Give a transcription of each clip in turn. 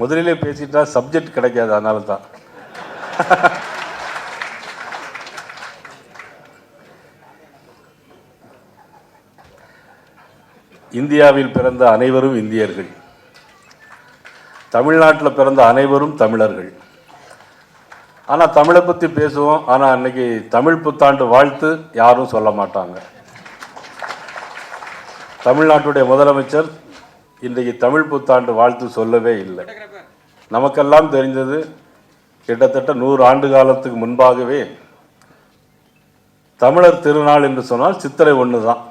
முதலிலே பேசிட்டா சப்ஜெக்ட் கிடைக்காது அதனால தான் இந்தியாவில் பிறந்த அனைவரும் இந்தியர்கள். தமிழ்நாட்டில் பிறந்த அனைவரும் தமிழர்கள். ஆனால் தமிழை பற்றி பேசுவோம். ஆனால் அன்னைக்கு தமிழ் புத்தாண்டு வாழ்த்து யாரும் சொல்ல மாட்டாங்க. தமிழ்நாட்டுடைய முதலமைச்சர் இன்றைக்கு தமிழ் புத்தாண்டு வாழ்த்து சொல்லவே இல்லை. நமக்கெல்லாம் தெரிந்தது கிட்டத்தட்ட நூறு ஆண்டு காலத்துக்கு முன்பாகவே தமிழர் திருநாள் என்று சொன்னால் சித்திரை ஒன்று தான்.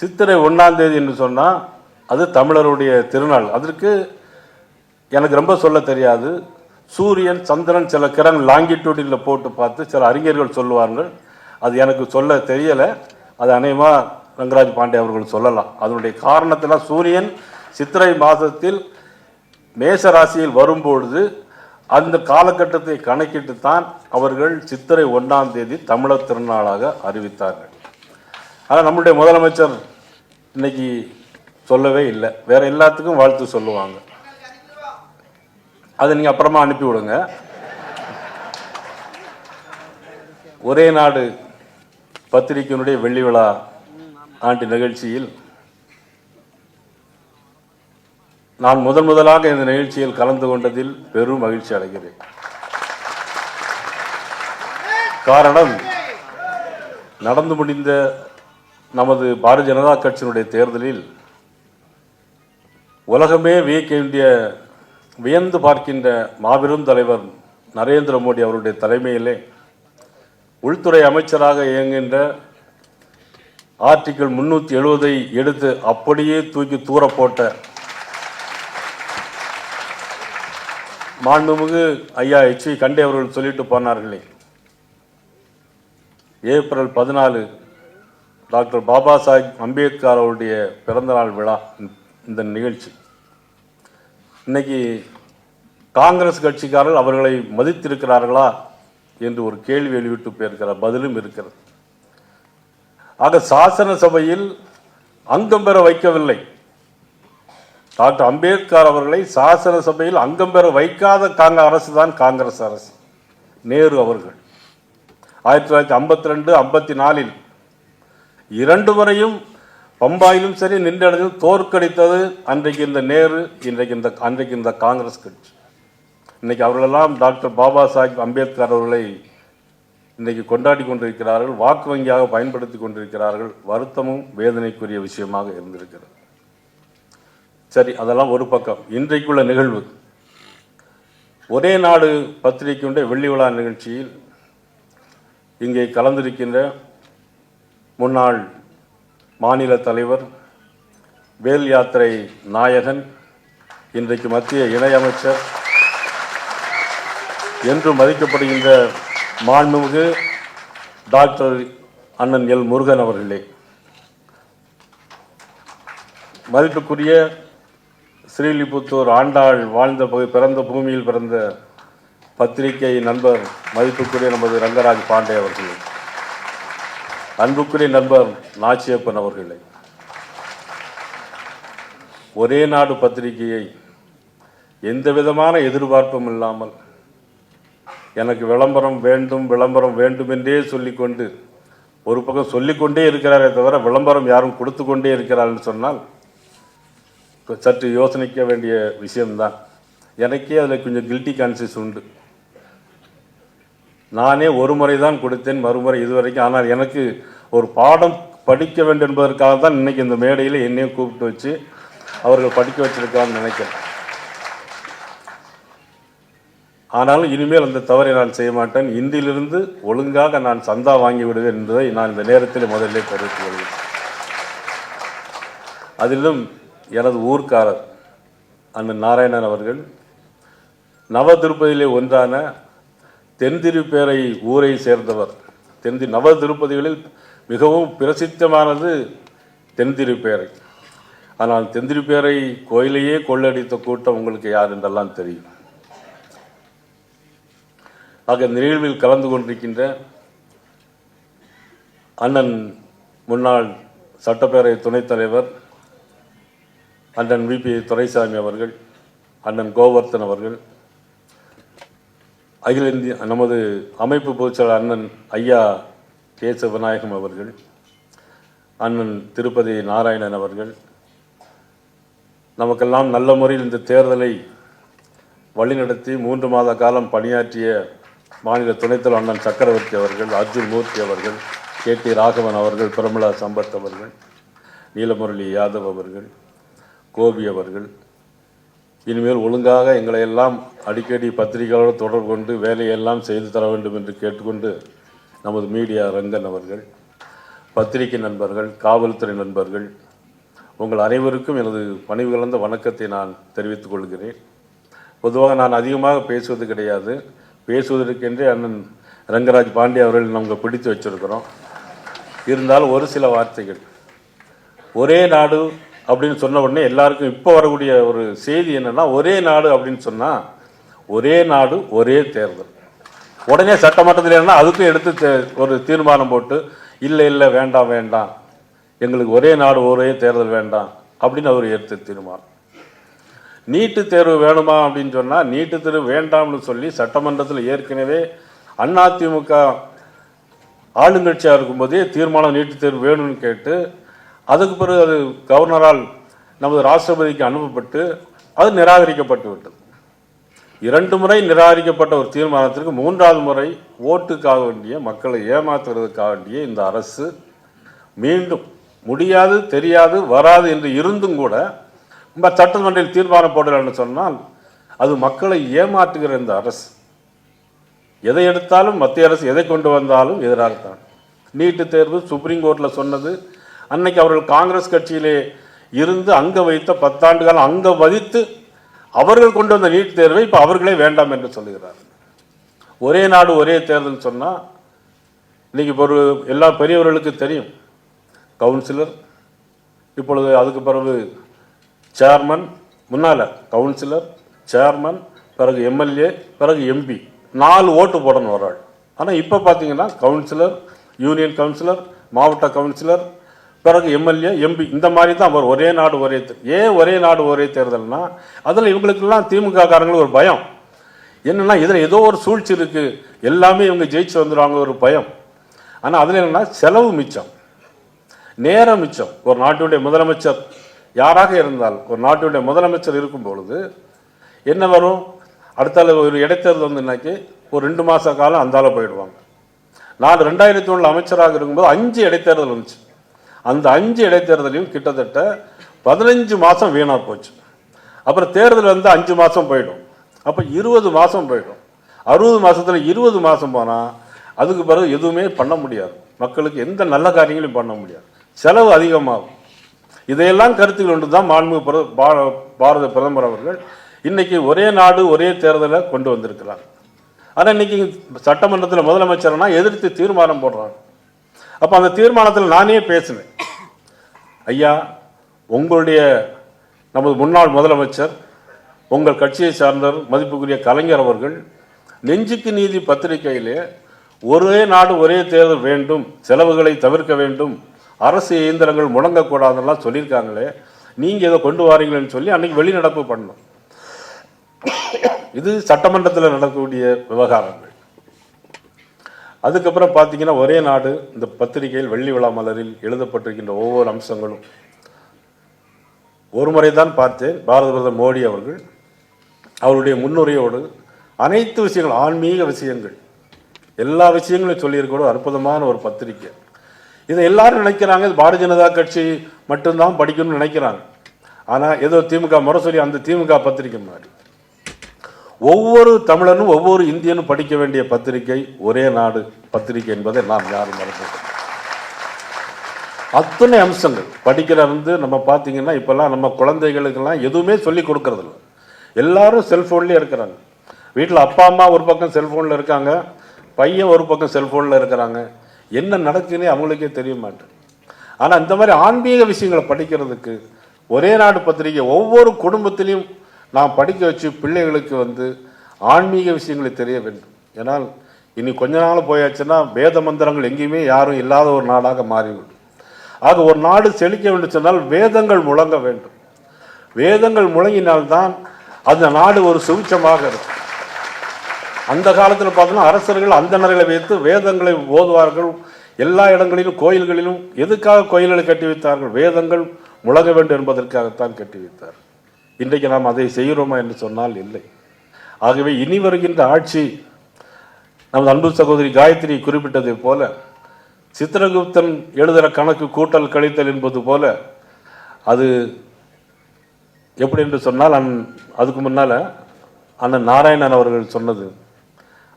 சித்திரை ஒன்றாம் தேதி என்று சொன்னால் அது தமிழருடைய திருநாள். அதற்கு எனக்கு ரொம்ப சொல்ல தெரியாது. சூரியன் சந்திரன் சில கிரண் லாங்கிடியூடில் போட்டு பார்த்து சில அறிஞர்கள் சொல்லுவார்கள். அது எனக்கு சொல்ல தெரியலை. அது அநேகமாக ரங்கராஜ் பாண்டே அவர்கள் சொல்லலாம். அதனுடைய காரணத்தில் சூரியன் சித்திரை மாதத்தில் மேச ராசியில் வரும்பொழுது அந்த காலகட்டத்தை கணக்கிட்டு தான் அவர்கள் சித்திரை ஒன்றாம் தேதி தமிழர் திருநாளாக அறிவித்தார்கள். ஆனால் நம்முடைய முதலமைச்சர் இன்னைக்கு சொல்லவே இல்லை. வேற எல்லாத்துக்கும் வாழ்த்து சொல்லுவாங்க. அதை நீங்கள் அப்புறமா அனுப்பி விடுங்க ஒரே நாடு பத்திரிகையினுடைய வெள்ளி விழா ஆண்டு நிகழ்ச்சியில் நான் முதன் முதலாக இந்த நிகழ்ச்சியில் கலந்து கொண்டதில் பெரும் மகிழ்ச்சி அடைகிறேன். காரணம் நடந்து முடிந்த நமது பாரதிய ஜனதா கட்சியினுடைய தேர்தலில் உலகமே வியக்க வேண்டிய வியந்து பார்க்கின்ற மாபெரும் தலைவர் நரேந்திர மோடி அவருடைய தலைமையிலே உள்துறை அமைச்சராக இயங்குகின்ற ஆர்டிக்கிள் முன்னூற்றி எழுபதை எடுத்து அப்படியே தூக்கி தூர போட்ட மாண்புமிகு ஐயா எச் வி கண்டே அவர்கள் சொல்லிட்டு போனார்களே. ஏப்ரல் பதினாலு டாக்டர் பாபா சாஹிப் அம்பேத்கர் அவருடைய பிறந்தநாள் விழா இந்த நிகழ்ச்சி. இன்னைக்கு காங்கிரஸ் கட்சிக்காரர்கள் அவர்களை மதித்திருக்கிறார்களா என்று ஒரு கேள்வி வெளியிட்டு போயிருக்கிறார் பதிலும் இருக்கிறது. ஆக சாசன சபையில் அங்கம் பெற வைக்கவில்லை. டாக்டர் அம்பேத்கர் அவர்களை சாசன சபையில் அங்கம் பெற வைக்காத காங்க அரசு தான் காங்கிரஸ் அரசு. நேரு அவர்கள். ஆயிரத்தி தொள்ளாயிரத்தி ஐம்பத்தி ரெண்டு ஐம்பத்தி நாலில் இரண்டு வரையும் பம்பாயிலும் சரி நின்றடைந்து தோற்கடித்தது அன்றைக்கு இந்த நேரு இன்றைக்கு இந்த அன்றைக்கு இந்த காங்கிரஸ் கட்சி. இன்னைக்கு அவர்களெல்லாம் டாக்டர் பாபா சாஹிப் அம்பேத்கர் அவர்களை இன்றைக்கு கொண்டாடி கொண்டிருக்கிறார்கள் வாக்கு வங்கியாக பயன்படுத்தி கொண்டிருக்கிறார்கள் வருத்தமும் வேதனைக்குரிய விஷயமாக இருந்திருக்கிறது. சரி அதெல்லாம் ஒரு பக்கம். இன்றைக்குள்ள நிகழ்வு. ஒரே நாடு பத்திரிகையுடைய வெள்ளி விழா நிகழ்ச்சியில் இங்கே கலந்திருக்கின்ற முன்னாள் மாநில தலைவர் வேல் யாத்திரை நாயகன் இன்றைக்கு மத்திய இணையமைச்சர் என்று மதிக்கப்படுகின்ற மாண்புமிகு டாக்டர் அண்ணன் எல் முருகன் அவர்களே மதிப்புக்குரிய ஸ்ரீலிபுத்தூர் ஆண்டாள் வாழ்ந்த பகு- பிறந்த பூமியில் பிறந்த பத்திரிகை நண்பர் மதிப்புக்குரிய நமது ரங்கராஜ் பாண்டே அவர்களே அன்புக்குரிய நண்பர் நாச்சியப்பன் அவர்களே ஒரே நாடு பத்திரிகையை எந்த விதமான எதிர்பார்ப்பும் இல்லாமல் எனக்கு விளம்பரம் வேண்டும் விளம்பரம் வேண்டும் என்றே சொல்லிக்கொண்டு ஒரு பக்கம் சொல்லிக்கொண்டே இருக்கிறாரே தவிர விளம்பரம் யாரும் கொடுத்து கொண்டே இருக்கிறார்னு சொன்னால் சற்று யோசனைக்க வேண்டிய விஷயம்தான். எனக்கே அதில் கொஞ்சம் கில்ட்டி கான்சியஸ் உண்டு. நானே ஒரு முறை தான் கொடுத்தேன் மறுமுறை இதுவரைக்கும். ஆனால் எனக்கு ஒரு பாடம் படிக்க வேண்டும் என்பதற்காக தான் இன்றைக்கி இந்த மேடையில் என்னையும் கூப்பிட்டு வச்சு அவர்கள் படிக்க வச்சிருக்கான்னு நினைக்கிறேன். ஆனாலும் இனிமேல் அந்த தவறை நான் செய்ய மாட்டேன். இந்தியிலிருந்து ஒழுங்காக நான் சந்தா வாங்கி விடுவேன் என்பதை நான் இந்த நேரத்தில் முதலிலே தெரிவித்துக் கொள்கிறேன். அதிலும் எனது ஊர்க்காரர் அண்ணன் நாராயணன் அவர்கள் நவ திருப்பதியிலே ஒன்றான தென்திருப்பேரை ஊரை சேர்ந்தவர். தென்தி நவ திருப்பதிகளில் மிகவும் பிரசித்தமானது தென்திருப்பேரை ஆனால் தென்திருப்பேரை கோயிலையே கொள்ளடித்த கூட்டம் உங்களுக்கு யார் என்றெல்லாம் தெரியும்? ஆக இந்த நிகழ்வில் கலந்து கொண்டிருக்கின்ற அண்ணன் முன்னாள் சட்டப்பேரவை துணைத் தலைவர் அண்ணன் விபி துரைசாமி அவர்கள் அண்ணன் கோவர்த்தன் அவர்கள் அகில இந்திய நமது அமைப்பு பொதுச்செயலர் அண்ணன் ஐயா கேசவிநாயகம் அவர்கள் அண்ணன் திருப்பதி நாராயணன் அவர்கள். நமக்கெல்லாம் நல்ல முறையில் இந்த தேர்தலை வழிநடத்தி மூன்று மாத காலம் பணியாற்றிய மாநில துணைத்தல அண்ணன் சக்கரவர்த்தி அவர்கள் அர்ஜுன் மூர்த்தி அவர்கள் கே டி ராகவன் அவர்கள் பிரமலா சம்பத் அவர்கள் நீலமுரளி யாதவ் அவர்கள் கோபி அவர்கள். இனிமேல் ஒழுங்காக எங்களை எல்லாம் அடிக்கடி பத்திரிகைகளோடு தொடர்பு கொண்டு வேலையெல்லாம் செய்து தர வேண்டும் என்று கேட்டுக்கொண்டு நமது மீடியா ரங்கன் அவர்கள் பத்திரிகை நண்பர்கள் காவல்துறை நண்பர்கள் உங்கள் அனைவருக்கும் எனது பணிவு கலந்த வணக்கத்தை நான் தெரிவித்துக் கொள்கிறேன். பொதுவாக நான் அதிகமாக பேசுவது கிடையாது. பேசுவதற்கென்றே அண்ணன் ரங்கராஜ் பாண்டே அவர்கள் நமக்கு பிடித்து வச்சிருக்கிறோம். இருந்தாலும் ஒரு சில வார்த்தைகள். ஒரே நாடு அப்படின்னு சொன்ன உடனே எல்லாருக்கும் இப்போ வரக்கூடிய ஒரு செய்தி என்னென்னா ஒரே நாடு அப்படின்னு சொன்னால் ஒரே நாடு ஒரே தேர்தல். உடனே சட்டமன்றத்தில் என்ன அதுக்கும் எடுத்து ஒரு தீர்மானம் போட்டு இல்லை இல்லை வேண்டாம் வேண்டாம். எங்களுக்கு ஒரே நாடு ஒரே தேர்தல் வேண்டாம். அப்படின்னு அவர் எடுத்து தீர்மானம். நீட்டு தேர்வு வேணுமா அப்படின்னு சொன்னால் நீட்டு தேர்வு வேண்டாம்னு சொல்லி சட்டமன்றத்தில் ஏற்கனவே அதிமுக ஆளுங்கட்சியாக இருக்கும்போதே தீர்மானம் நீட்டு தேர்வு வேணும்னு கேட்டு அதுக்கு பிறகு அது கவர்னரால் நமது ராஷ்டிரபதிக்கு அனுப்பப்பட்டு அது நிராகரிக்கப்பட்டு விட்டது. இரண்டு முறை நிராகரிக்கப்பட்ட ஒரு தீர்மானத்திற்கு மூன்றாவது முறை ஓட்டுக்காக வேண்டிய மக்களை ஏமாத்துறதுக்காக வேண்டிய இந்த அரசு மீண்டும் முடியாது தெரியாது வராது என்று இருந்தும் கூட நம்ம சட்டமன்றில் தீர்மானம் போடலன்னு சொன்னால் அது மக்களை ஏமாற்றுகிற இந்த அரசு. எதை எடுத்தாலும் மத்திய அரசு எதை கொண்டு வந்தாலும் எதிராகத்தான். நீட்டு தேர்வு சுப்ரீம் கோர்ட்டில் சொன்னது அன்னைக்கு அவர்கள் காங்கிரஸ் கட்சியிலே இருந்து அங்கே வைத்த பத்தாண்டு காலம் அங்கே வதித்து அவர்கள் கொண்டு வந்த நீட் தேர்வை இப்போ அவர்களே வேண்டாம் என்று சொல்லுகிறார் ஒரே நாடு ஒரே தேர்தல் சொன்னால் இன்னைக்கு இப்போ ஒரு எல்லா பெரியவர்களுக்கு தெரியும். கவுன்சிலர் இப்பொழுது அதுக்கு பிறகு சேர்மன் முன்னால் கவுன்சிலர் சேர்மன் பிறகு எம்எல்ஏ பிறகு எம்பி நாலு ஓட்டு போடணும் ஒரு ஆள். ஆனால் இப்போ பார்த்தீங்கன்னா கவுன்சிலர் யூனியன் கவுன்சிலர் மாவட்ட கவுன்சிலர் பிறகு எம்எல்ஏ எம்பி இந்த மாதிரி தான் அவர் ஒரே நாடு ஒரே ஏன் ஒரே நாடு ஒரே தேர்தல்னா அதில் இவங்களுக்கெல்லாம் திமுக காரங்களுக்கு ஒரு பயம். என்னென்னா இதில் ஏதோ ஒரு சூழ்ச்சி இருக்குது எல்லாமே இவங்க ஜெயிச்சு வந்துடுவாங்க ஒரு பயம். ஆனால் அதில் என்னன்னா செலவு மிச்சம். நேரம் மிச்சம். ஒரு நாட்டுடைய முதலமைச்சர் யாராக இருந்தால் ஒரு நாட்டுடைய முதலமைச்சர் இருக்கும் பொழுது என்ன வரும்? அடுத்தால ஒரு இடைத்தேர்தல் வந்துனாக்கி ஒரு ரெண்டு மாத காலம் அந்தால போயிடுவாங்க. நான் ரெண்டாயிரத்தி ஒன்றில் அமைச்சராக இருக்கும்போது அஞ்சு இடைத்தேர்தல் வந்துச்சு. அந்த அஞ்சு இடைத்தேர்தலையும் கிட்டத்தட்ட பதினஞ்சு மாதம் வீணாக போச்சு. அப்புறம் தேர்தல் வந்து அஞ்சு மாதம் போயிடும். அப்போ இருபது மாதம் போயிடும். அறுபது மாதத்தில் இருபது மாதம் போனால் அதுக்கு பிறகு எதுவுமே பண்ண முடியாது. மக்களுக்கு எந்த நல்ல காரியங்களையும் பண்ண முடியாது. செலவு அதிகமாகும். இதையெல்லாம் கருத்தில் கொண்டு தான் மாண்பு பாரத பிரதமர் அவர்கள் இன்னைக்கு ஒரே நாடு ஒரே தேர்தலை கொண்டு வந்திருக்கிறாங்க ஆனால் இன்னைக்கு சட்டமன்றத்தில் முதலமைச்சர்னா எதிர்த்து தீர்மானம் போடுறாங்க. அப்போ அந்த தீர்மானத்தில் நானே பேசினேன். ஐயா உங்களுடைய நமது முன்னாள் முதலமைச்சர் உங்கள் கட்சியை சார்ந்தவர் மதிப்புக்குரிய கலைஞர் அவர்கள் நெஞ்சுக்கு நீதி பத்திரிகையிலே ஒரே நாடு ஒரே தேர்தல் வேண்டும் செலவுகளை தவிர்க்க வேண்டும் அரசு இயந்திரங்கள் முடங்கக்கூடாதுன்னெல்லாம் சொல்லியிருக்காங்களே நீங்கள் இதை கொண்டு வாரீங்களேன்னு சொல்லி அன்னைக்கு வெளிநடப்பு பண்ணணும். இது சட்டமன்றத்தில் நடக்கக்கூடிய விவகாரங்கள். அதுக்கப்புறம் பார்த்தீங்கன்னா ஒரே நாடு இந்த பத்திரிகையில் வெள்ளி விழா மலரில் எழுதப்பட்டிருக்கின்ற ஒவ்வொரு அம்சங்களும். ஒரு முறை தான் பார்த்தேன் பாரத பிரதமர் மோடி அவர்கள். அவருடைய முன்னுரையோடு அனைத்து விஷயங்கள் ஆன்மீக விஷயங்கள் எல்லா விஷயங்களையும் சொல்லியிருக்கூட அற்புதமான ஒரு பத்திரிக்கை இதை எல்லாரும் நினைக்கிறாங்க. இது பாரதிய ஜனதா கட்சி மட்டும்தான் படிக்கணும்னு நினைக்கிறாங்க. ஆனால் ஏதோ திமுக முரசொலி அந்த திமுக பத்திரிக்கை மாதிரி ஒவ்வொரு தமிழனும் ஒவ்வொரு இந்தியனும் படிக்க வேண்டிய பத்திரிகை ஒரே நாடு பத்திரிகை என்பதை நாம் யாரும் மறக்க அத்தனை அம்சங்கள். படிக்கிற வந்து நம்ம பார்த்தீங்கன்னா இப்போல்லாம் நம்ம குழந்தைகளுக்கெல்லாம் எதுவுமே சொல்லி கொடுக்கறதில்ல. எல்லாரும் செல்ஃபோன்லேயே இருக்கிறாங்க. வீட்டில் அப்பா அம்மா ஒரு பக்கம் செல்ஃபோனில் இருக்காங்க. பையன் ஒரு பக்கம் செல்ஃபோனில் இருக்கிறாங்க. என்ன நடக்குன்னே அவங்களுக்கே தெரிய மாட்டேன் ஆனால் இந்த மாதிரி ஆன்மீக விஷயங்களை படிக்கிறதுக்கு ஒரே நாடு பத்திரிகை ஒவ்வொரு குடும்பத்திலையும் நான் படிக்க வச்சு பிள்ளைகளுக்கு வந்து ஆன்மீக விஷயங்களை தெரிய வேண்டும். ஏன்னால் இனி கொஞ்ச நாள் போயாச்சுன்னா வேத மந்திரங்கள் எங்கேயுமே யாரும் இல்லாத ஒரு நாடாக மாறிவிடும். ஆக ஒரு நாடு செழிக்க வேண்டும் சொன்னால் வேதங்கள் முழங்க வேண்டும். வேதங்கள் முழங்கினால்தான் அந்த நாடு ஒரு சுவிச்சமாக இருக்கும். அந்த காலத்தில் பார்த்தோன்னா அரசர்கள் அந்தணர்களை வைத்து வேதங்களை ஓதுவார்கள். எல்லா இடங்களிலும் கோயில்களிலும் எதுக்காக கோயில்களை கட்டி வைத்தார்கள்? வேதங்கள் முழங்க வேண்டும் என்பதற்காகத்தான் கட்டி வைத்தார் இன்றைக்கு நாம் அதை செய்கிறோமா என்று சொன்னால் இல்லை. ஆகவே இனி வருகின்ற ஆட்சி நமது அன்பு சகோதரி காயத்ரி குறிப்பிட்டதை போல சித்திரகுப்தன் எழுதுகிற கணக்கு கூட்டல் கழித்தல் என்பது போல அது எப்படி என்று சொன்னால் அந் அதுக்கு முன்னால் அண்ணன் நாராயணன் அவர்கள் சொன்னது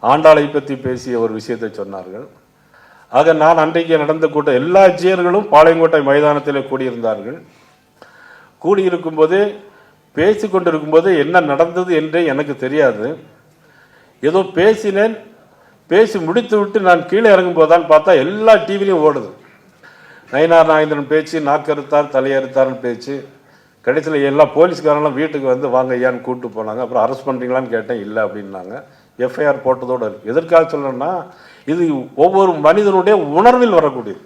ஆண்டாளை பற்றி பேசிய ஒரு விஷயத்தை சொன்னார்கள். ஆக நான் அன்றைக்கு நடந்த கூட்டம் எல்லா ஜியர்களும் பாளையங்கோட்டை மைதானத்தில் கூடியிருந்தார்கள். கூடியிருக்கும் போதே பேசி கொண்டிருக்கும்போது என்ன நடந்தது என்றே எனக்கு தெரியாது. ஏதோ பேசினேன் பேசி முடித்து விட்டு நான் கீழே இறங்கும் தான் பார்த்தா எல்லா டிவிலையும் ஓடுது. நயினார் நாகேந்திரன் பேச்சு நாக்கறுத்தார் தலையறுத்தார்னு பேச்சு. கடைசியில் எல்லா போலீஸ்காரெல்லாம் வீட்டுக்கு வந்து வாங்க ஐயான்னு கூப்பிட்டு போனாங்க. அப்புறம் அரெஸ்ட் பண்ணுறீங்களான்னு கேட்டேன் இல்லை அப்படின்னாங்க. எஃப்ஐஆர் போட்டதோடு இருக்குது எதற்காக சொல்லணும்னா இது ஒவ்வொரு மனிதனுடைய உணர்வில் வரக்கூடியது.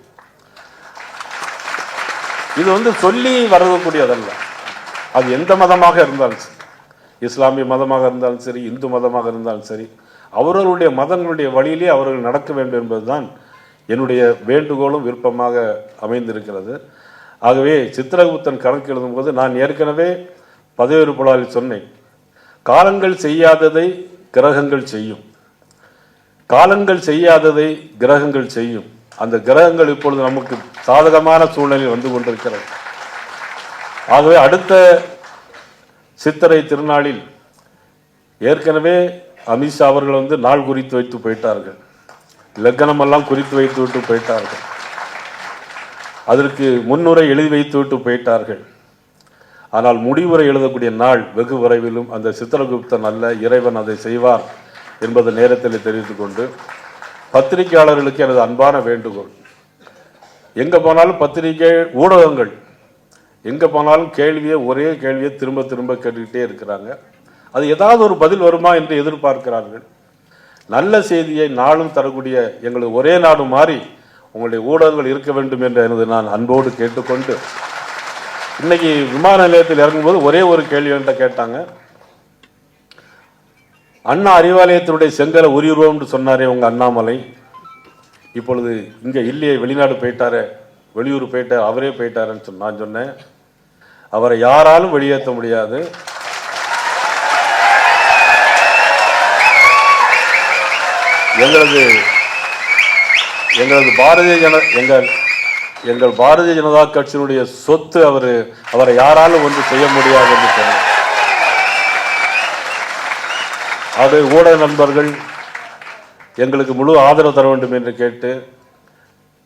இது வந்து சொல்லி வரக்கூடியதல்ல. அது எந்த மதமாக இருந்தாலும் சரி. இஸ்லாமிய மதமாக இருந்தாலும் சரி இந்து மதமாக இருந்தாலும் சரி அவர்களுடைய மதங்களுடைய வழியிலே அவர்கள் நடக்க வேண்டும் என்பதுதான் என்னுடைய வேண்டுகோளும் விருப்பமாக அமைந்திருக்கிறது. ஆகவே சித்திரகுப்தன் கணக்கு எழுதும்போது நான் ஏற்கனவே பதவியேற்பு விழாவில் சொன்னேன். காலங்கள் செய்யாததை கிரகங்கள் செய்யும். காலங்கள் செய்யாததை கிரகங்கள் செய்யும். அந்த கிரகங்கள் இப்பொழுது நமக்கு சாதகமான சூழ்நிலையில் வந்து கொண்டிருக்கிறது. ஆகவே அடுத்த சித்திரை திருநாளில் ஏற்கனவே அமித்ஷா அவர்கள் வந்து நாள் குறித்து வைத்து போயிட்டார்கள். லக்கணம் எல்லாம் குறித்து வைத்து விட்டு போயிட்டார்கள். அதற்கு முன்னுரை எழுதி வைத்து விட்டு போயிட்டார்கள். ஆனால் முடிவுரை எழுதக்கூடிய நாள் வெகு விரைவிலும் அந்த சித்திரகுப்தன் அல்ல இறைவன் அதை செய்வார் என்பதை நேரத்தில் தெரிவித்து கொண்டு பத்திரிகையாளர்களுக்கு எனது அன்பான வேண்டுகோள். எங்கே போனாலும் பத்திரிகை ஊடகங்கள் எங்கே போனாலும் கேள்வியை ஒரே கேள்வியை திரும்ப திரும்ப கேட்டுக்கிட்டே இருக்கிறாங்க. அது ஏதாவது ஒரு பதில் வருமா என்று எதிர்பார்க்கிறார்கள். நல்ல செய்தியை நாளும் தரக்கூடிய எங்களது ஒரே நாடு மாறி உங்களுடைய ஊடகங்கள் இருக்க வேண்டும் என்று எனது நான் அன்போடு கேட்டுக்கொண்டு இன்னைக்கு விமான நிலையத்தில் இறங்கும்போது ஒரே ஒரு கேள்வி என்கிட்ட கேட்டாங்க. அண்ணா அறிவாலயத்தினுடைய செங்கலை உரியுருவோம்னு சொன்னாரே உங்க அண்ணாமலை. இப்பொழுது இங்கே இல்லையே வெளிநாடு போயிட்டாரு வெளியூர் போயிட்டார் அவரே போயிட்டாருன்னு சொன்ன நான் சொன்னேன். அவரை யாராலும் வெளியேற்ற முடியாது. எங்களது எங்களது பாரதிய ஜன எங்கள் எங்கள் பாரதிய ஜனதா கட்சியினுடைய சொத்து அவர் அவரை யாராலும் ஒன்று செய்ய முடியாது என்று சொன்னார். அது ஊடக நண்பர்கள் எங்களுக்கு முழு ஆதரவு தர வேண்டும் என்று கேட்டு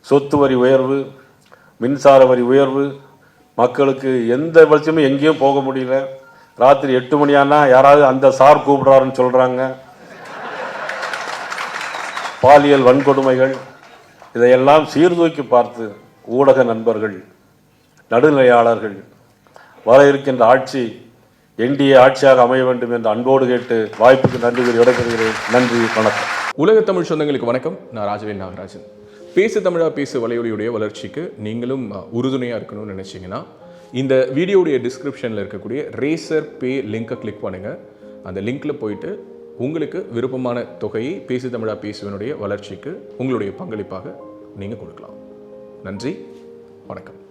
சொத்து வரி உயர்வு மின்சார வரி உயர்வு மக்களுக்கு எந்த பட்சமும் எங்கேயும் போக முடியல. ராத்திரி எட்டு மணி ஆனால் யாராவது அந்த சார் கூப்பிடுறாருன்னு சொல்கிறாங்க பாலியல் வன்கொடுமைகள் இதையெல்லாம் சீர்தூக்கி பார்த்து ஊடக நண்பர்கள் நடுநிலையாளர்கள் வர இருக்கின்ற ஆட்சி என்டிஏ ஆட்சியாக அமைய வேண்டும் என்று அன்போடு கேட்டு வாய்ப்புக்கு நன்றி கூறி விடைபெறுகிறேன். நன்றி வணக்கம். உலக தமிழ் சொந்தங்களுக்கு வணக்கம். நான் ராஜவேல் நாகராஜன். பேசு தமிழா பேசு வலையொலியுடைய வளர்ச்சிக்கு நீங்களும் உறுதுணையாக இருக்கணும்னு நினச்சிங்கன்னா இந்த வீடியோடைய டிஸ்கிரிப்ஷனில் இருக்கக்கூடிய ரேசர் பே லிங்கை கிளிக் பண்ணுங்கள் அந்த லிங்க்கில் போயிட்டு உங்களுக்கு விருப்பமான தொகையை பேசு தமிழா பேசுவனுடைய வளர்ச்சிக்கு உங்களுடைய பங்களிப்பாக நீங்கள் கொடுக்கலாம். நன்றி. வணக்கம்.